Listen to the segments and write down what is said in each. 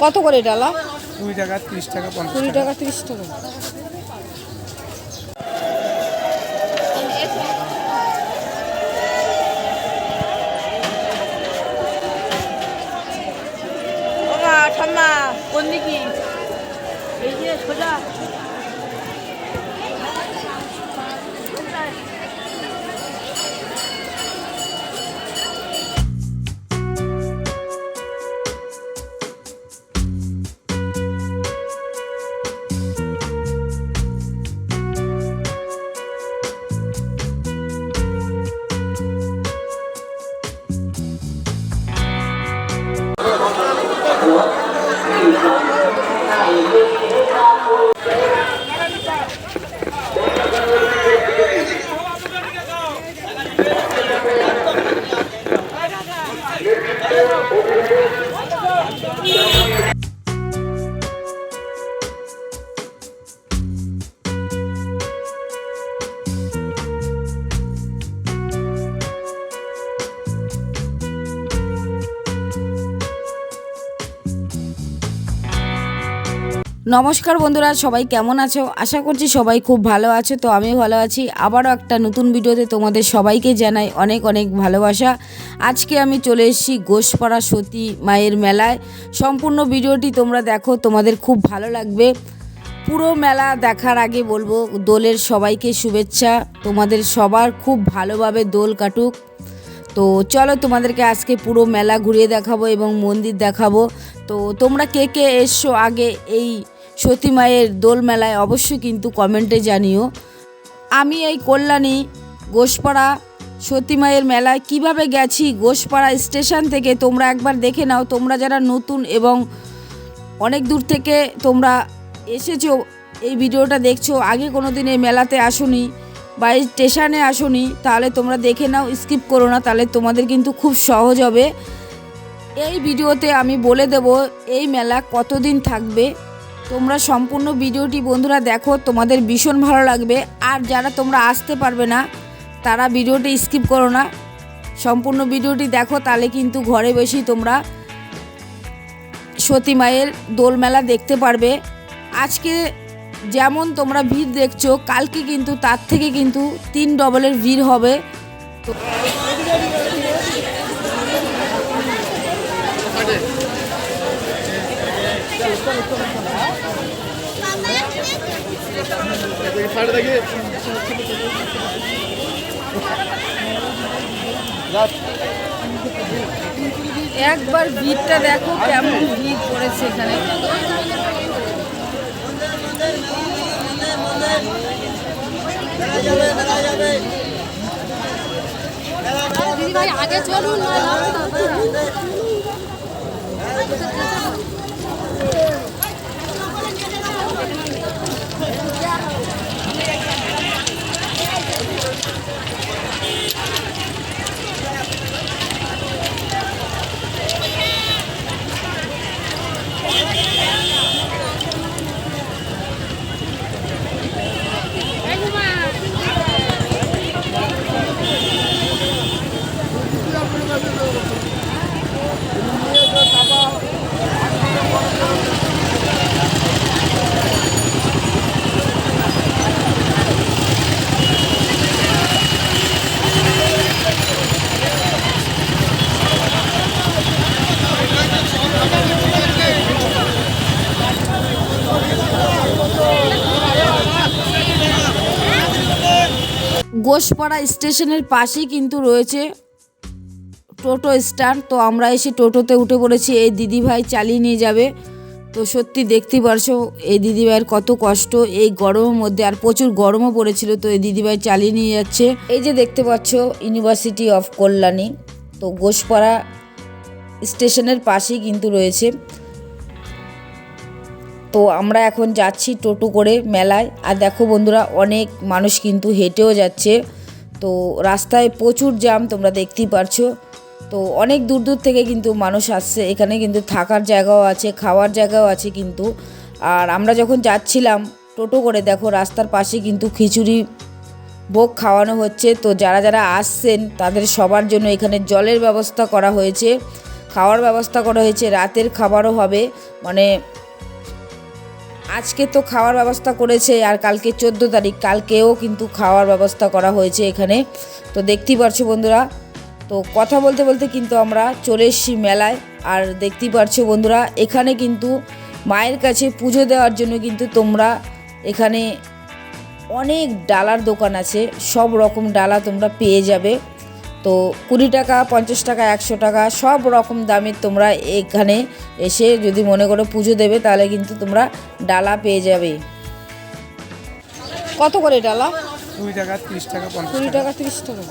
কত করে ডালা কুড়ি টাকা তিরিশ টাকা পঞ্চাশ কুড়ি টাকা। তিরিশ টাকা। ওমা ঠাম্মা কোন দিকে? নমস্কার বন্ধুরা, সবাই কেমন আছো? আশা করছি সবাই খুব ভালো আছো, তো আমিও ভালো আছি। আবারও একটা নতুন ভিডিওতে তোমাদের সবাইকে জানাই অনেক অনেক ভালোবাসা। আজকে আমি চলে এসেছি গোসপাড়া সতী মায়ের মেলায়। সম্পূর্ণ ভিডিওটি তোমরা দেখো, তোমাদের খুব ভালো লাগবে। পুরো মেলা দেখার আগে বলব, দোলের সবাইকে শুভেচ্ছা। তোমাদের সবার খুব ভালোভাবে দোল কাটুক। তো চলো তোমাদেরকে আজকে পুরো মেলা ঘুরিয়ে দেখাবো এবং মন্দির দেখাবো। তো তোমরা কে কে এসছো আগে এই সতী মায়ের দোল মেলায় অবশ্যই কিন্তু কমেন্টে জানিও, আমি এই কল্যাণী গোসপাড়া সতী মায়ের মেলায় কীভাবে গেছি? গোসপাড়া স্টেশন থেকে তোমরা একবার দেখে নাও, তোমরা যারা নতুন এবং অনেক দূর থেকে তোমরা এসেছ, এই ভিডিওটা দেখছ, আগে কোনো দিন এই মেলাতে আসোনি বা এই স্টেশনে আসোনি, তাহলে তোমরা দেখে নাও, স্কিপ করো না, তাহলে তোমাদের কিন্তু খুব সহজ হবে। এই ভিডিওতে আমি বলে দেব, এই মেলা কতদিন থাকবে? তোমরা সম্পূর্ণ ভিডিওটি বন্ধুরা দেখো, তোমাদের ভীষণ ভালো লাগবে। আর যারা তোমরা আসতে পারবে না, তারা ভিডিওটি স্কিপ করো না। সম্পূর্ণ ভিডিওটি দেখো, তাহলে কিন্তু ঘরে বসেই তোমরা সতী মায়ের দোল মেলা দেখতে পারবে। আজকে যেমন তোমরা ভিড় দেখছ, কালকে কিন্তু তার থেকে কিন্তু তিন ডবলের ভিড় হবে। তো একবার ভিড়টা দেখো কেমন ভিড় পড়েছে এখানে। গোসপাড়া স্টেশনের পাশেই কিন্তু রয়েছে টোটো স্ট্যান্ড। তো আমরা এসে টোটোতে উঠে পড়েছি, এই দিদিভাই চালিয়ে নিয়ে যাবে। তো সত্যি দেখতে পারছ, এই দিদিভাইয়ের কত কষ্ট, এই গরমের মধ্যে আর প্রচুর গরমও পড়েছিল, তো এই দিদিভাই চালিয়ে নিয়ে যাচ্ছে। এই যে দেখতে পাচ্ছ ইউনিভার্সিটি অফ কল্যাণী তো গোসপাড়া স্টেশনের পাশেই কিন্তু রয়েছে। তো আমরা এখন যাচ্ছি টোটো করে মেলায়। আর দেখো বন্ধুরা, অনেক মানুষ কিন্তু হেঁটেও যাচ্ছে। তো রাস্তায় প্রচুর জ্যাম তোমরা দেখতেই পারছ। তো অনেক দূর দূর থেকে কিন্তু মানুষ আসছে। এখানে কিন্তু থাকার জায়গাও আছে, খাওয়ার জায়গাও আছে কিন্তু। আর আমরা যখন যাচ্ছিলাম, টোটো করে দেখো রাস্তার পাশে কিন্তু খিচুড়ি ভোগ খাওয়ানো হচ্ছে। তো যারা যারা আসছেন, তাদের সবার জন্য এখানে জলের ব্যবস্থা করা হয়েছে। খাওয়ার ব্যবস্থা করা হয়েছে, রাতের খাবারও হবে। মানে আজকে তো খাওয়ার ব্যবস্থা করেছে আর কালকে চোদ্দ তারিখ, কালকেও কিন্তু খাওয়ার ব্যবস্থা করা হয়েছে এখানে। তো দেখতেই পারছ বন্ধুরা, তো কথা বলতে বলতে কিন্তু আমরা চলে এসেছি মেলায়। আর দেখতেই পারছ বন্ধুরা, এখানে কিন্তু মায়ের কাছে পুজো দেওয়ার জন্য কিন্তু তোমরা এখানে অনেক ডালার দোকান আছে, সব রকম ডালা তোমরা পেয়ে যাবে। তো কুড়ি টাকা পঞ্চাশ টাকা একশো টাকা সব রকম দামের তোমরা এখানে এসে যদি মনে করো পুজো দেবে তাহলে কিন্তু তোমরা ডালা পেয়ে যাবে। কত করে ডালা? কুড়ি টাকা তিরিশ টাকা কুড়ি টাকা। টাকা তিরিশ টাকা।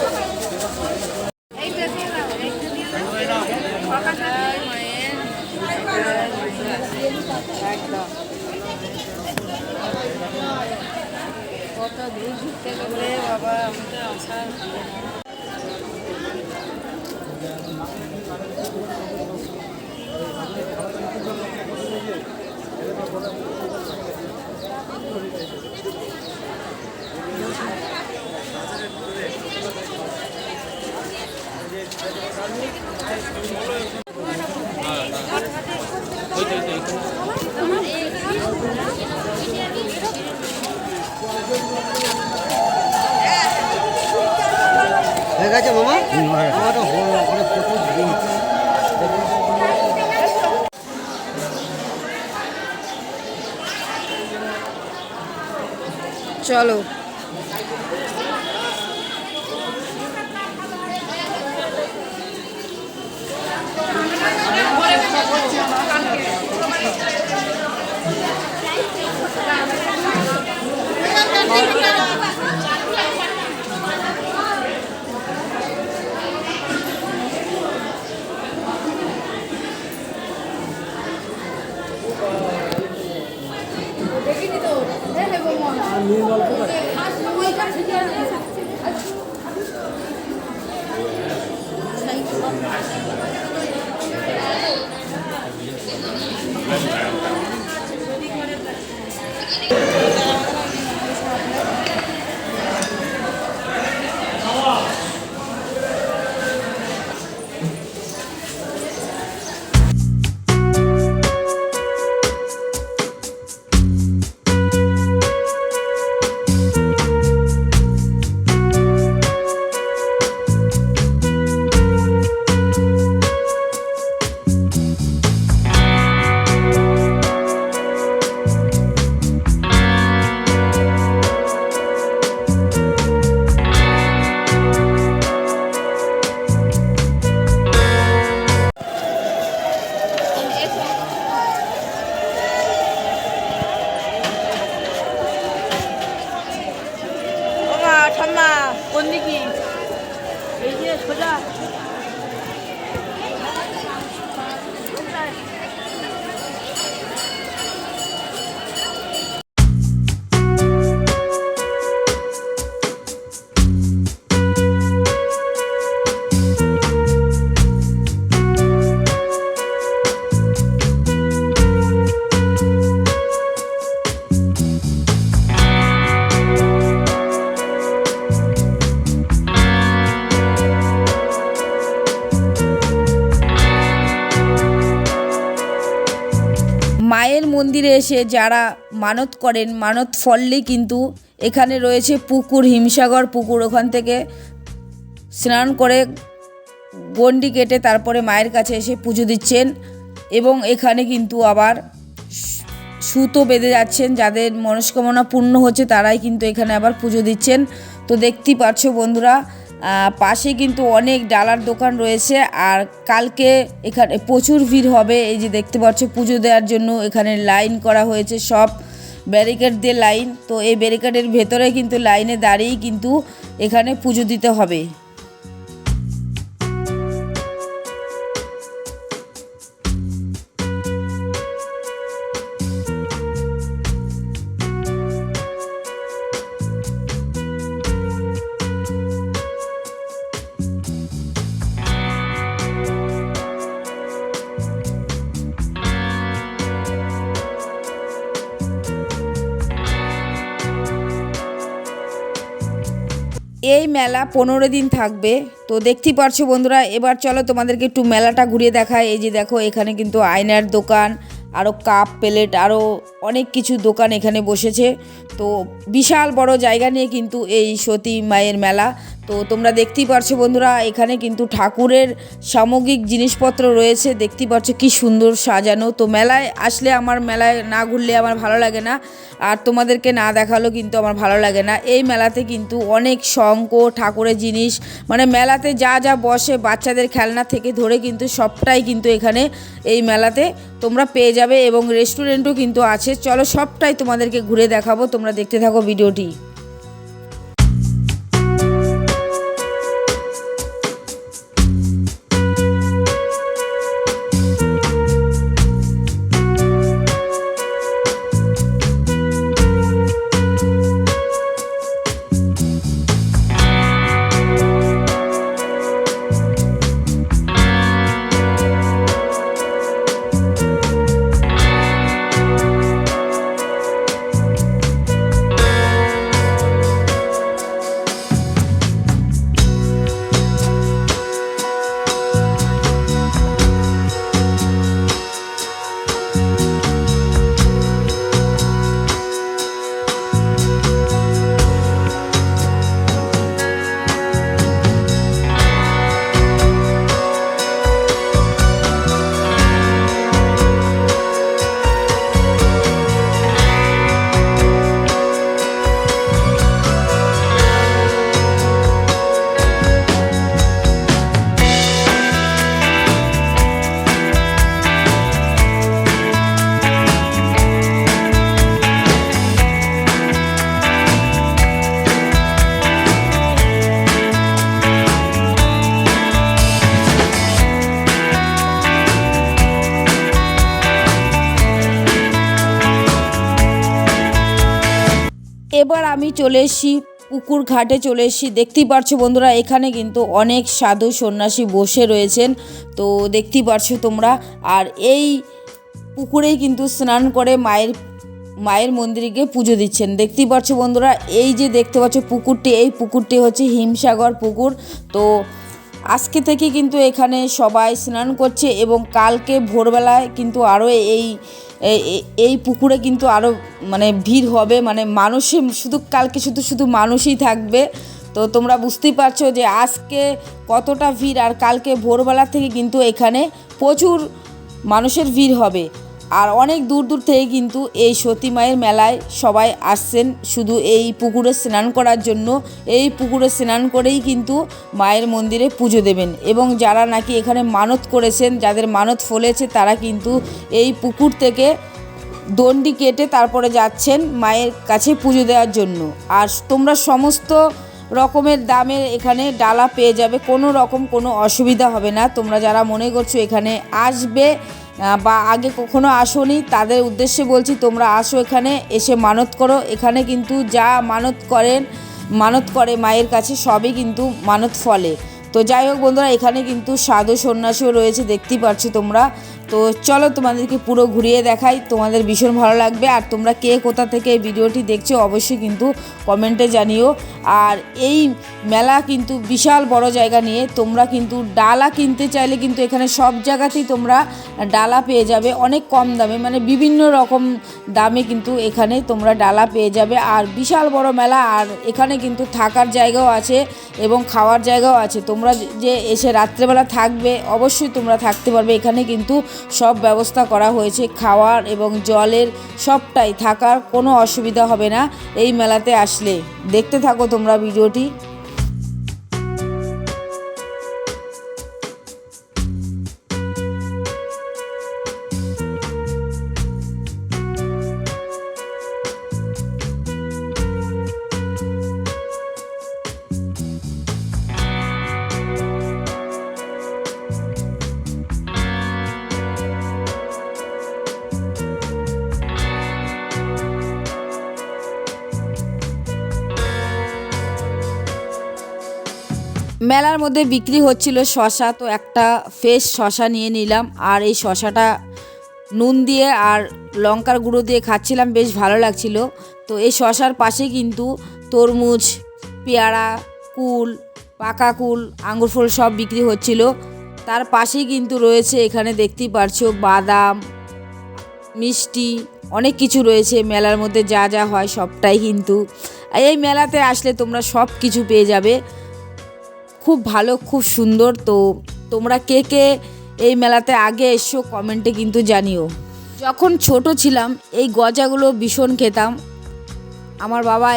হয়ে গেছে মামা? আমার অনেক প্রচুর দিন চলো। মায়ের মন্দিরে এসে যারা মানত করেন, মানত ফললে কিন্তু এখানে রয়েছে পুকুর, হিমসাগর পুকুর। ওখান থেকে স্নান করে গন্ডি কেটে তারপরে মায়ের কাছে এসে পুজো দিচ্ছেন এবং এখানে কিন্তু আবার সুতো বেঁধে যাচ্ছেন। যাদের মনস্কামনা পূর্ণ হচ্ছে তারাই কিন্তু এখানে আবার পুজো দিচ্ছেন। তো দেখতেই পাচ্ছ বন্ধুরা পাশে কিন্তু অনেক ডালার দোকান রয়েছে আর কালকে এখানে প্রচুর ভিড় হবে। এই যে দেখতে পাচ্ছ, পুজো দেওয়ার জন্য এখানে লাইন করা হয়েছে সব ব্যারিকেড দিয়ে লাইন। তো এই ব্যারিকেডের ভেতরে কিন্তু লাইনে দাঁড়িয়েই কিন্তু এখানে পুজো দিতে হবে। এই মেলা পনেরো দিন থাকবে। তো দেখতেই পারছ বন্ধুরা, এবার চলো তোমাদেরকে একটু মেলাটা ঘুরিয়ে দেখায় এই যে দেখো, এখানে কিন্তু আয়নার দোকান আরও কাপ, প্লেট আরও অনেক কিছু দোকান এখানে বসেছে। তো বিশাল বড় জায়গা নিয়ে কিন্তু এই সতী মায়ের মেলা। তো তোমরা দেখতেই পারছ বন্ধুরা, এখানে কিন্তু ঠাকুরের সামগ্রিক জিনিসপত্র রয়েছে, দেখতেই পাচ্ছ কি সুন্দর সাজানো। তো মেলায় আসলে আমার মেলায় না ঘুরলে আমার ভালো লাগে না, আর তোমাদেরকে না দেখাল কিন্তু আমার ভালো লাগে না। এই মেলাতে কিন্তু অনেক শঙ্খ, ঠাকুরের জিনিস মানে মেলাতে যা যা বসে বাচ্চাদের খেলনা থেকে ধরে কিন্তু সবটাই কিন্তু এখানে এই মেলাতে তোমরা পেয়ে যাবে এবং রেস্টুরেন্টও কিন্তু আছে। চলো সবটাই তোমাদেরকে ঘুরে দেখাবো, তোমরা দেখতে থাকো ভিডিওটি। আমি চলে এসেছি, পুকুর ঘাটে চলে এসেছি। দেখতেই পারছ বন্ধুরা, এখানে কিন্তু অনেক সাধু সন্ন্যাসী বসে রয়েছেন। তো দেখতেই পারছ তোমরা, আর এই পুকুরেই কিন্তু স্নান করে মায়ের মায়ের মন্দিরকে পুজো দিচ্ছেন। দেখতেই পাচ্ছ বন্ধুরা, এই যে দেখতে পাচ্ছ পুকুরটি, এই পুকুরটি হচ্ছে হিমসাগর পুকুর। তো আজকে থেকে কিন্তু এখানে সবাই স্নান করছে এবং কালকে ভোরবেলায় কিন্তু আরও এই এই- পুকুরে কিন্তু আরও মানে ভিড় হবে। মানে মানুষে শুধু কালকে শুধু শুধু মানুষই থাকবে। তো তোমরা বুঝতেই পারছ যে আজকে কতটা ভিড় আর কালকে ভোরবেলা থেকে কিন্তু এখানে প্রচুর মানুষের ভিড় হবে। আর অনেক দূর দূর থেকে কিন্তু এই সতী মায়ের মেলায় সবাই আসছেন শুধু এই পুকুরে স্নান করার জন্য। এই পুকুরে স্নান করেই কিন্তু মায়ের মন্দিরে পুজো দেবেন এবং যারা নাকি এখানে মানত করেছেন, যাদের মানত ফলেছে, তারা কিন্তু এই পুকুর থেকে দণ্ডি কেটে তারপরে যাচ্ছেন মায়ের কাছে পুজো দেওয়ার জন্য। আর তোমরা সমস্ত রকমের দামের এখানে ডালা পেয়ে যাবে, কোনো রকম কোনো অসুবিধা হবে না। তোমরা যারা মনে করছ এখানে আসবে বা আগে কখনো আসোনি, তাদের উদ্দেশ্যে বলছি তোমরা আসো এখানে, এসে মানত করো। এখানে কিন্তু যা মানত করেন, মানত করে মায়ের কাছে, সবই কিন্তু মানত ফলে। তো যাই হোক বন্ধুরা, এখানে কিন্তু সাধু সন্ন্যাসীও রয়েছে, দেখতেই পাচ্ছ তোমরা। তো চলো তোমাদেরকে পুরো ঘুরিয়ে দেখাই, তোমাদের ভীষণ ভালো লাগবে। আর তোমরা কে কোথা থেকে এই ভিডিওটি দেখছ অবশ্যই কিন্তু কমেন্টে জানিও। আর এই মেলা কিন্তু বিশাল বড় জায়গা নিয়ে তোমরা কিন্তু ডালা কিনতে চাইলে কিন্তু এখানে সব জায়গাতেই তোমরা ডালা পেয়ে যাবে। অনেক কম দামে মানে বিভিন্ন রকম দামে কিন্তু এখানে তোমরা ডালা পেয়ে যাবে। আর বিশাল বড় মেলা, আর এখানে কিন্তু থাকার জায়গাও আছে এবং খাওয়ার জায়গাও আছে। তোমরা যে এসে রাত্রেবেলা থাকবে, অবশ্যই তোমরা থাকতে পারবে। এখানে কিন্তু সব ব্যবস্থা করা হয়েছে, খাওয়ার এবং জলের সবটাই, থাকার কোনো অসুবিধা হবে না। এই মেলাতে আসলে। দেখতে থাকো তোমরা ভিডিওটি। মেলার মধ্যে বিক্রি হচ্ছিল শশা, তো একটা ফ্রেশ শশা নিয়ে নিলাম। আর এই শশাটা নুন দিয়ে আর লঙ্কার গুঁড়ো দিয়ে খাচ্ছিলাম, বেশ ভালো লাগছিল। তো এই শশার পাশে কিন্তু তরমুজ, পেয়ারা, কুল, পাকা কুল, আঙ্গুর ফল সব বিক্রি হচ্ছিল। তার পাশেই কিন্তু রয়েছে, এখানে দেখতেই পারছ, বাদাম, মিষ্টি, অনেক কিছু রয়েছে মেলার মধ্যে, যা যা হয় সবটাই কিন্তু। এই মেলাতে আসলে তোমরা সব কিছু পেয়ে যাবে। খুব ভালো, খুব সুন্দর। তো তোমরা কে কে এই মেলাতে আগে এসো কমেন্টে কিন্তু জানিও। যখন ছোট ছিলাম, এই গজাগুলো ভীষণ খেতাম। আমার বাবা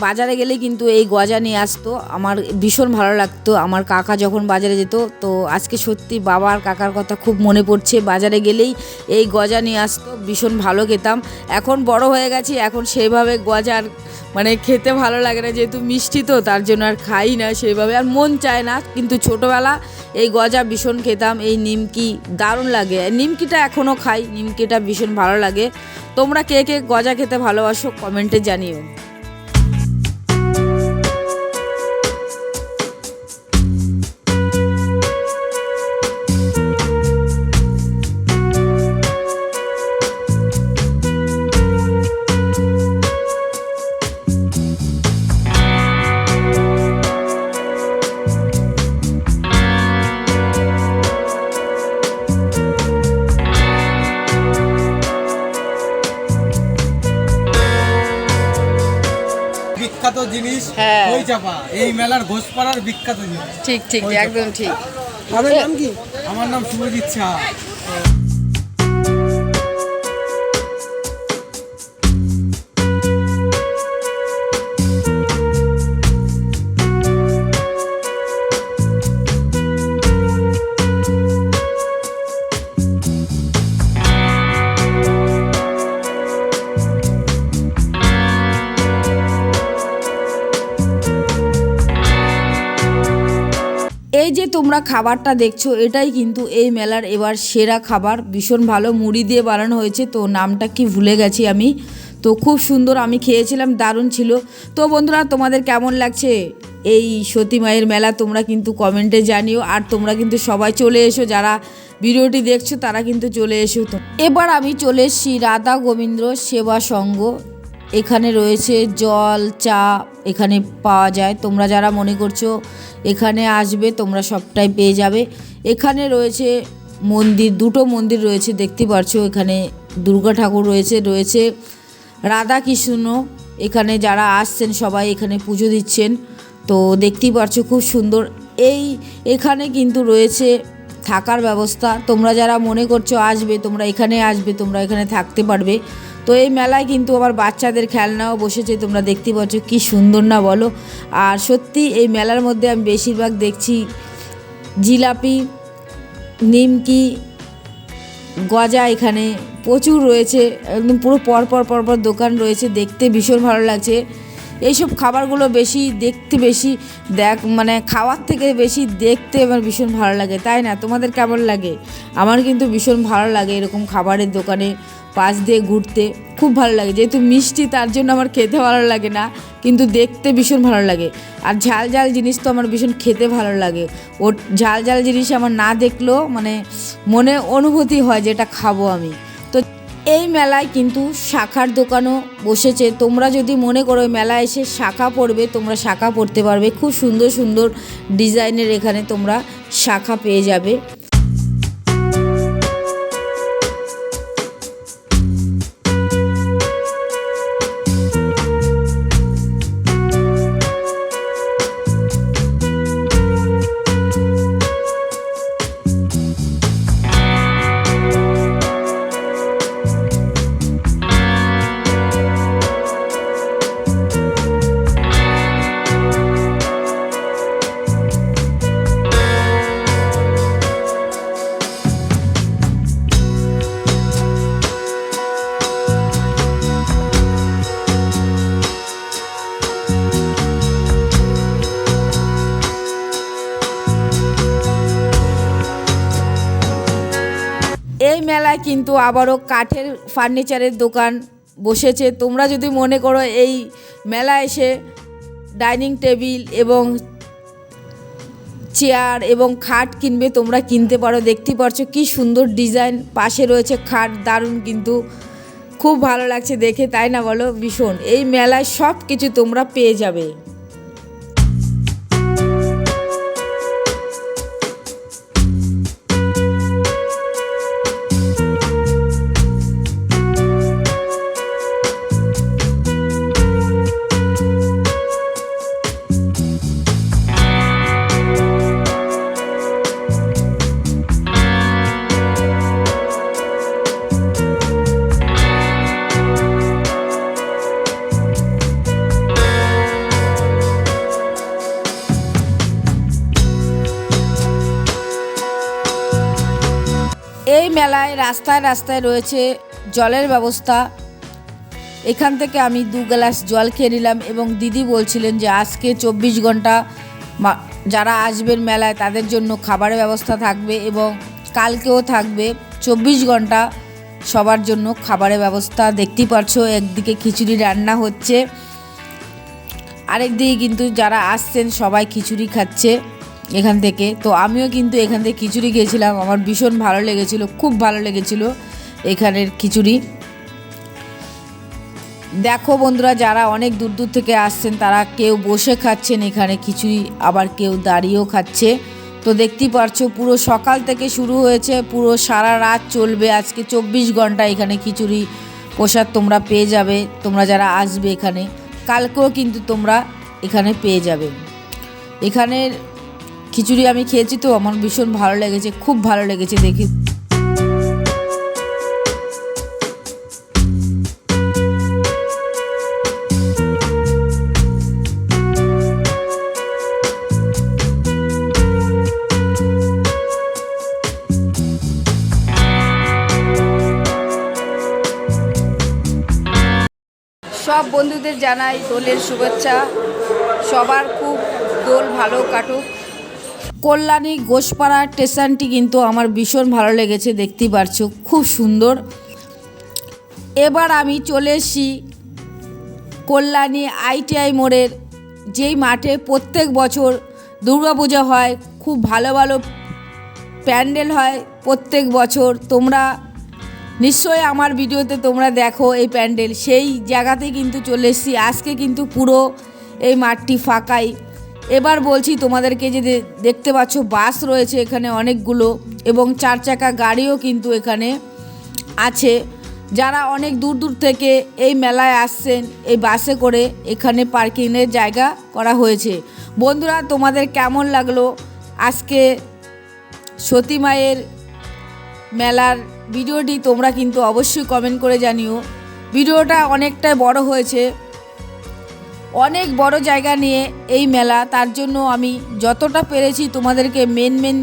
বাজারে গেলে কিন্তু এই গজা নিয়ে আসতো। আমার ভীষণ ভালো লাগতো। আমার কাকা যখন বাজারে যেত, তো আজকে সত্যি বাবা আর কাকার কথা খুব মনে পড়ছে। বাজারে গেলেই এই গজা নিয়ে আসতো। ভীষণ ভালো খেতাম। এখন বড় হয়ে গেছি, এখন সেইভাবে গজার মানে খেতে ভালো লাগে না। যেহেতু মিষ্টি তো, তার জন্য আর খাই না সেইভাবে আর মন চায় না, কিন্তু ছোটোবেলা এই গজা ভীষণ খেতাম। এই নিমকি দারুণ লাগে। নিমকিটা এখনও খাই। নিমকিটা ভীষণ ভালো লাগে। তোমরা কে কে গজা খেতে ভালোবাসো কমেন্টে জানিও। চাপা এই মেলার ঘোষপাড়ার বিখ্যাত জিনিস। ঠিক ঠিক একদম ঠিক। আমার নাম কি? আমার নাম শুভজিৎ শাহ তোমরা খাবারটা দেখছ, এটাই কিন্তু এই মেলার এবার সেরা খাবার। ভীষণ ভালো মুড়ি দিয়ে বানানো হয়েছে, তো নামটা কি ভুলে গেছি আমি। তো খুব সুন্দর আমি খেয়েছিলাম, দারুণ ছিল। তো বন্ধুরা, তোমাদের কেমন লাগছে এই সতী মায়ের মেলা, তোমরা কিন্তু কমেন্টে জানিও। আর তোমরা কিন্তু সবাই চলে এসো, যারা ভিডিওটি দেখছ, তারা কিন্তু চলে এসো। তো এবার আমি চলে এসেছি রাধা গোবিন্দ সেবা সংঘ। এখানে রয়েছে জল, চা, এখানে পাওয়া যায়। তোমরা যারা মনে করছ এখানে আসবে, তোমরা সবটাই পেয়ে যাবে। এখানে রয়েছে মন্দির, দুটো মন্দির রয়েছে, দেখতে পারছ এখানে দুর্গা ঠাকুর রয়েছে রয়েছে রাধা কৃষ্ণ এখানে যারা আসছেন সবাই এখানে পুজো দিচ্ছেন, তো দেখতেই পারছ খুব সুন্দর। এই, এখানে কিন্তু রয়েছে থাকার ব্যবস্থা। তোমরা যারা মনে করছ আসবে, তোমরা এখানে আসবে, তোমরা এখানে থাকতে পারবে। তো এই মেলায় কিন্তু আবার বাচ্চাদের খেলনাও বসেছে, তোমরা দেখতে পাচ্ছ কি সুন্দর না বলো। আর সত্যি এই মেলার মধ্যে আমি বেশিরভাগ দেখছি জিলাপি, নিমকি, গজা এখানে প্রচুর রয়েছে, একদম পুরো পরপর পর দোকান রয়েছে, দেখতে ভীষণ ভালো লাগছে। এইসব খাবারগুলো বেশি দেখতে বেশি দেখ মানে খাওয়ার থেকে বেশি দেখতে আমার ভীষণ ভালো লাগে। তাই না? তোমাদের কেমন লাগে? আমার কিন্তু ভীষণ ভালো লাগে এরকম খাবারের দোকানে পাশ দিয়ে ঘুরতে। খুব ভালো লাগে। যেহেতু মিষ্টি, তার জন্য আমার খেতে ভালো লাগে না, কিন্তু দেখতে ভীষণ ভালো লাগে। আর ঝাল ঝাল জিনিস তো আমার ভীষণ খেতে ভালো লাগে। ও ঝাল ঝাল জিনিস আমার না দেখলেও মানে মনে অনুভূতি হয় যে এটা খাব আমি। এই মেলায় কিন্তু শাখার দোকানও বসেছে। তোমরা যদি মনে করো মেলা এসে শাখা পড়বে, তোমরা শাখা পড়তে পারবে। খুব সুন্দর সুন্দর ডিজাইনের এখানে তোমরা শাখা পেয়ে যাবে। কিন্তু আবারও কাঠের ফার্নিচারের দোকান বসেছে। তোমরা যদি মনে করো এই মেলা এসে ডাইনিং টেবিল এবং চেয়ার এবং খাট কিনবে, তোমরা কিনতে পারো। দেখতে পারছ কি সুন্দর ডিজাইন পাশে রয়েছে খাট, দারুণ কিন্তু খুব ভালো লাগছে দেখে, তাই না বলো? ভীষণ। এই মেলায় সব কিছু তোমরা পেয়ে যাবে। রাস্তায় রাস্তায় রয়েছে জলের ব্যবস্থা। এখান থেকে আমি দু গ্লাস জল খেয়ে নিলাম এবং দিদি বলছিলেন যে আজকে চব্বিশ ঘণ্টা যারা আসবেন মেলায় তাদের জন্য খাবারের ব্যবস্থা থাকবে এবং কালকেও থাকবে। চব্বিশ ঘণ্টা সবার জন্য খাবারের ব্যবস্থা। দেখতেই পারছ, একদিকে খিচুড়ি রান্না হচ্ছে, আরেকদিকে কিন্তু যারা আসছেন সবাই খিচুড়ি খাচ্ছে। এখান থেকে। তো আমিও কিন্তু এখান থেকে খিচুড়ি খেয়েছিলাম। আমার ভীষণ ভালো লেগেছিল, খুব ভালো লেগেছিল এখানের খিচুড়ি। দেখো বন্ধুরা, যারা অনেক দূর দূর থেকে আসছেন, তারা কেউ বসে খাচ্ছেন এখানে, খিচুড়ি আবার কেউ দাঁড়িয়েও খাচ্ছে। তো দেখতেই পারছ, পুরো সকাল থেকে শুরু হয়েছে, পুরো সারা রাত চলবে। আজকে চব্বিশ ঘণ্টা এখানে খিচুড়ি প্রসাদ তোমরা পেয়ে যাবে, তোমরা যারা আসবে এখানে, কালকেও কিন্তু তোমরা এখানে পেয়ে যাবে। এখানের খিচুড়ি আমি খেয়েছি তো, আমার ভীষণ ভালো লেগেছে, খুব ভালো লেগেছে দেখে। সব বন্ধুদের জানাই দোলের শুভেচ্ছা। সবার খুব দোল ভালো কাটুক। কল্যাণী, ঘোষপাড়া, স্টেশনটি কিন্তু আমার ভীষণ ভালো লেগেছে, দেখতেই পারছ, খুব সুন্দর। এবার আমি চলে এসেছি কল্যাণী আইটিআই মোড়ের, যেই মাঠে প্রত্যেক বছর দুর্গাপূজা হয়, খুব ভালো ভালো প্যান্ডেল হয় প্রত্যেক বছর। তোমরা নিশ্চয়ই আমার ভিডিওতে তোমরা দেখো এই প্যান্ডেল, সেই জায়গাতে কিন্তু চলে এসেছি। আজকে কিন্তু পুরো এই মাঠটি ফাঁকাই। এবার বলছি তোমাদেরকে যে দেখতে পাচ্ছ, বাস রয়েছে এখানে অনেকগুলো এবং চার চাকা গাড়িও কিন্তু এখানে আছে। যারা অনেক দূর দূর থেকে এই মেলায় আসছেন, এই বাসে করে এখানে পার্কিংয়ের জায়গা করা হয়েছে। বন্ধুরা, তোমাদের কেমন লাগল আজকে সতী মায়ের মেলার ভিডিওটি? তোমরা কিন্তু অবশ্যই কমেন্ট করে জানিও। ভিডিওটা অনেকটাই বড় হয়েছে। অনেক বড় জায়গা নিয়ে এই মেলা, তার জন্য আমি যতটা পেরেছি তোমাদেরকে মেন মেন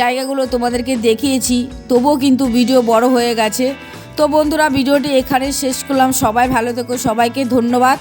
জায়গাগুলো তোমাদেরকে দেখিয়েছি, তবুও কিন্তু ভিডিও বড় হয়ে গেছে। তো বন্ধুরা ভিডিওটি এখানে শেষ করলাম। সবাই ভালো থেকো, সবাইকে ধন্যবাদ।